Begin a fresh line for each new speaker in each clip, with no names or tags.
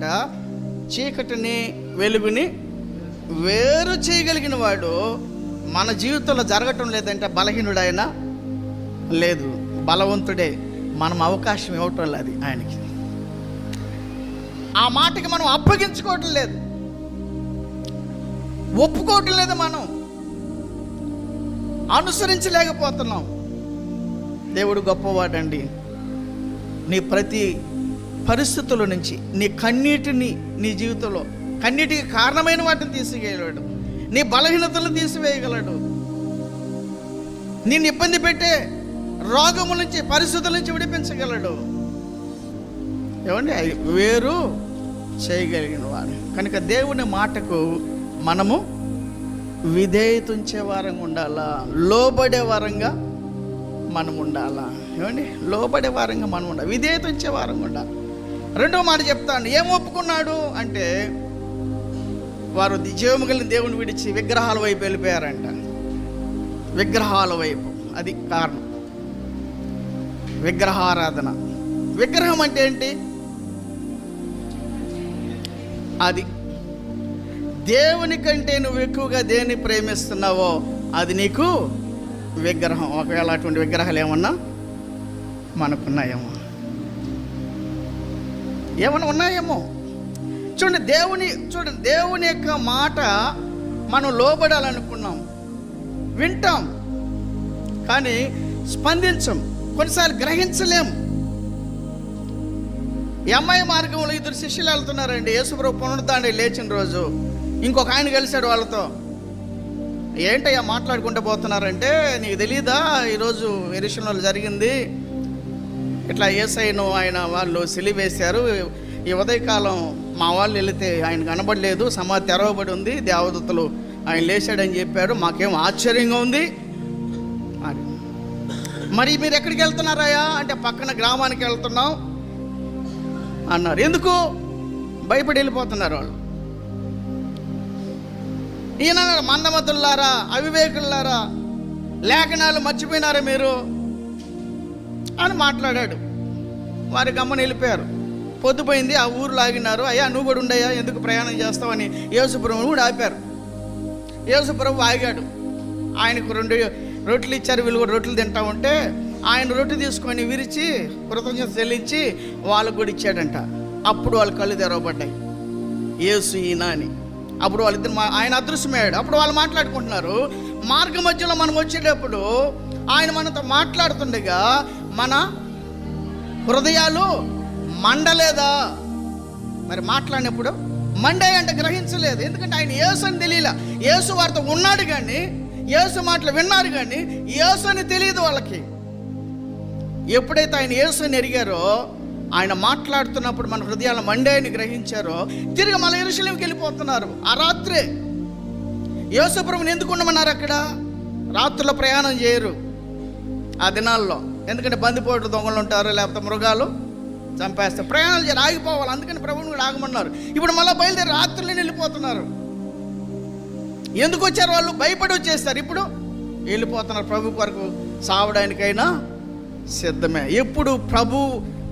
పుట్ట చీకటిని వెలుగుని వేరు చేయగలిగిన వాడు మన జీవితంలో జరగటం లేదంటే బలహీనుడైనా లేదు. బలవంతుడే. మనం అవకాశం ఇవ్వటం లేదు ఆయనకి. ఆ మాటకి మనం అప్పగించుకోవటం లేదు. ఒప్పుకోవటం లేదు మనం. అనుసరించలేకపోతున్నాం. దేవుడు గొప్పవాడండి. నీ ప్రతి పరిస్థితుల నుంచి నీ కన్నీటిని నీ జీవితంలో కన్నీటికి కారణమైన వాటిని తీసివేయగలడు నీ బలహీనతలను తీసివేయగలడు. నిన్ను ఇబ్బంది పెట్టే రోగముల నుంచి పరిస్థితుల నుంచి విడిపించగలడు. ఏమండి? వేరు చేయగలిగిన వాడు. కనుక దేవుని మాటకు మనము విధేయతుంచే వారంగా ఉండాలా? లోబడే వారంగా మనం ఉండాలా? ఏమండి? లోబడే వారంగా మనం ఉండాలి? విధేయత ఉంచే వారంగా ఉండాలి? రెండో మాట చెప్తాను. ఏం ఒప్పుకున్నాడు? అంటే వారు జీవము కలిగిన దేవుని విడిచి విగ్రహాల వైపు వెళ్ళిపోయారంట. విగ్రహాల వైపు. అది కారణం. విగ్రహారాధన. విగ్రహం అంటే ఏంటి? అది దేవుని కంటే నువ్వు ఎక్కువగా దేన్ని ప్రేమిస్తున్నావో అది నీకు విగ్రహం. ఒకవేళ అటువంటి విగ్రహాలు ఏమన్నా మనకున్నాయేమో. ఏమన్నా ఉన్నాయేమో? చూడండి దేవుని చూడండి దేవుని యొక్క మాట మనం లోబడాలనుకున్నాం. వింటాం. కానీ స్పందించం. కొన్నిసార్లు గ్రహించలేం. ఎంఐ మార్గంలో ఇద్దరు శిష్యులు వెళ్తున్నారండి. యేసుప్రభు పునరుద్ధాన్ని లేచిన రోజు. ఇంకొక ఆయన కలిశాడు వాళ్ళతో. ఏంటయ్యా మాట్లాడుకుంటూ పోతున్నారంటే నీకు తెలియదా ఈరోజు ఎరిషన్లో జరిగింది. ఇట్లా ఏసైను ఆయన వాళ్ళు సిలివేశారు. ఈ ఉదయకాలం మా వాళ్ళు వెళితే ఆయన కనబడలేదు. సమాధి తెరవబడి ఉంది. దేవదత్తులు ఆయన లేచాడని చెప్పారు. మాకేం ఆశ్చర్యంగా ఉంది. మరి మీరు ఎక్కడికి వెళ్తున్నారయ్యా అంటే పక్కన గ్రామానికి వెళ్తున్నాం అన్నారు. ఎందుకు? భయపడి వెళ్ళిపోతున్నారు వాళ్ళు. ఈయన మందమతుల్లారా అవివేకులారా లేఖనాలు మర్చిపోయినారా మీరు? అని మాట్లాడాడు. వారి గమ్మని వెళ్ళిపోయారు. పొద్దుపోయింది ఆ ఊరు లాగినారు. అయ్యా నువ్వు కూడా ఉండయ్యా ఎందుకు ప్రయాణం చేస్తావని యేసుప్రభు కూడా ఆపారు. యేసుప్రభు ఆగాడు. ఆయనకు రెండు రొట్టెలు ఇచ్చారు వీళ్ళు కూడా రొట్టెలు తింటా ఉంటే ఆయన రొట్టె తీసుకొని విరిచి కృతజ్ఞత చెల్లించి వాళ్ళకు కూడా ఇచ్చాడంట. అప్పుడు వాళ్ళ కళ్ళు తెరవబడ్డాయి. ఏసు ఈయన అని అప్పుడు వాళ్ళిద్దరు మా ఆయన అదృశ్యమయ్యాడు. అప్పుడు వాళ్ళు మాట్లాడుకుంటున్నారు మార్గ మధ్యలో మనం వచ్చేటప్పుడు ఆయన మనతో మాట్లాడుతుండగా మన హృదయాలు మండలేదా? మరి మాట్లాడినప్పుడు మండే అంటే గ్రహించలేదు. ఎందుకంటే ఆయన యేసు అని తెలియలే. యేసు వారితో ఉన్నాడు కానీ యేసు మాటలు విన్నారు కానీ యేసు అని తెలియదు వాళ్ళకి. ఎప్పుడైతే ఆయన యేసుని ఎరిగారో ఆయన మాట్లాడుతున్నప్పుడు మన హృదయాల మండేని గ్రహించారో తిరిగి మన ఎరుశలేంకి వెళ్ళిపోతున్నారు. ఆ రాత్రే యేసుప్రభుని ఎందుకు ఉండమన్నారు అక్కడ? రాత్రుల ప్రయాణం చేయరు. ఆ దినాల్లో. ఎందుకంటే బందిపోటు దొంగలు ఉంటారు లేకపోతే మృగాలు చంపేస్తారు. ప్రయాణాలు చేయరు ఆగిపోవాలి. అందుకని ప్రభువుని కూడా ఆగమన్నారు. ఇప్పుడు మళ్ళీ బయలుదేరి రాత్రులే వెళ్ళిపోతున్నారు. ఎందుకు వచ్చారు వాళ్ళు? భయపడి వచ్చేస్తారు ఇప్పుడు వెళ్ళిపోతున్నారు. ప్రభు కొరకు సావడానికైనా సిద్ధమే. ఎప్పుడు ప్రభు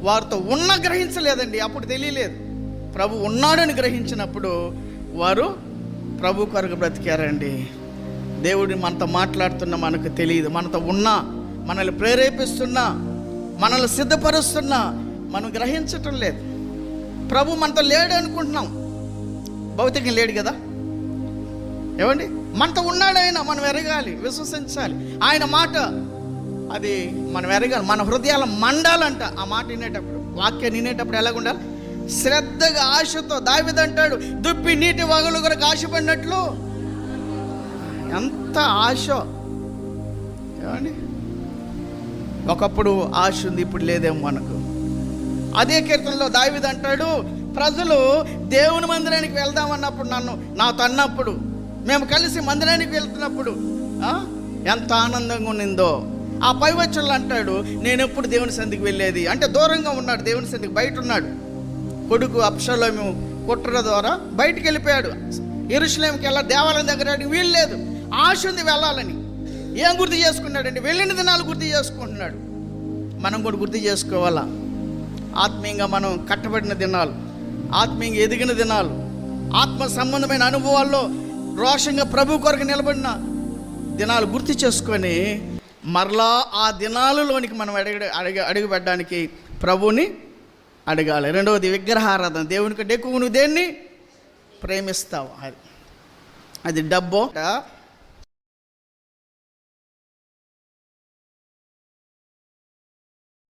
వారితో ఉన్న గ్రహించలేదండి. అప్పుడు తెలియలేదు. ప్రభు ఉన్నాడని గ్రహించినప్పుడు వారు ప్రభు కొరకు బ్రతికారండి. దేవుడు మనతో మాట్లాడుతున్న మనకు తెలియదు. మనతో ఉన్నా మనల్ని ప్రేరేపిస్తున్నా మనల్ని సిద్ధపరుస్తున్నా మనం గ్రహించటం లేదు. ప్రభు మనతో లేడు అనుకుంటున్నాం. భౌతికం లేడు కదా? ఏమండి? మనతో ఉన్నాడు ఆయన మనం ఎరగాలి విశ్వసించాలి. ఆయన మాట అది మనం ఎరగాలి. మన హృదయాల మండాలంట ఆ మాట వినేటప్పుడు. వాక్యం వినేటప్పుడు ఎలాగ ఉండాలి శ్రద్ధగా ఆశతో దావిదంటాడు దుప్పి నీటి వగలు కొరకు ఆశపడినట్లు. ఎంత ఆశ. ఏమండి? ఒకప్పుడు ఆశ ఉంది ఇప్పుడు లేదేమో మనకు. అదే కీర్తనలో దావిది అంటాడు ప్రజలు దేవుని మందిరానికి వెళ్దామన్నప్పుడు నన్ను నాతో అన్నప్పుడు మేము కలిసి మందిరానికి వెళ్తున్నప్పుడు ఎంత ఆనందంగా ఉన్నిందో. ఆ పైవచ్చులు అంటాడు నేను ఎప్పుడు దేవుని సంధికి వెళ్ళేది? అంటే దూరంగా ఉన్నాడు దేవుని సంధికి బయట ఉన్నాడు. కొడుకు అప్షలోము కుట్ర ద్వారా బయటికి వెళ్ళిపోయాడు. ఎరుసలేంకి వెళ్ళ దేవాలయం దగ్గర వీలు లేదు. ఆశ ఉంది వెళ్ళాలని. ఏం గుర్తు చేసుకున్నాడండి? వెళ్ళిన దినాలు గుర్తు చేసుకుంటున్నాడు. మనం కూడా గుర్తు చేసుకోవాలా? ఆత్మీయంగా మనం కట్టబడిన దినాలు ఆత్మీయంగా ఎదిగిన దినాలు ఆత్మ సంబంధమైన అనుభవాల్లో రోషంగా ప్రభు కొరకు నిలబడిన దినాలు గుర్తు చేసుకొని మరలా ఆ దినాలలోనికి మనం అడిగి అడిగి అడుగుపెట్టడానికి ప్రభువుని అడగాలి. రెండవది విగ్రహారాధన. దేవునికి కంటే ఎక్కువ నువ్వు దేన్ని? ప్రేమిస్తావు. అది. అది డబ్బో?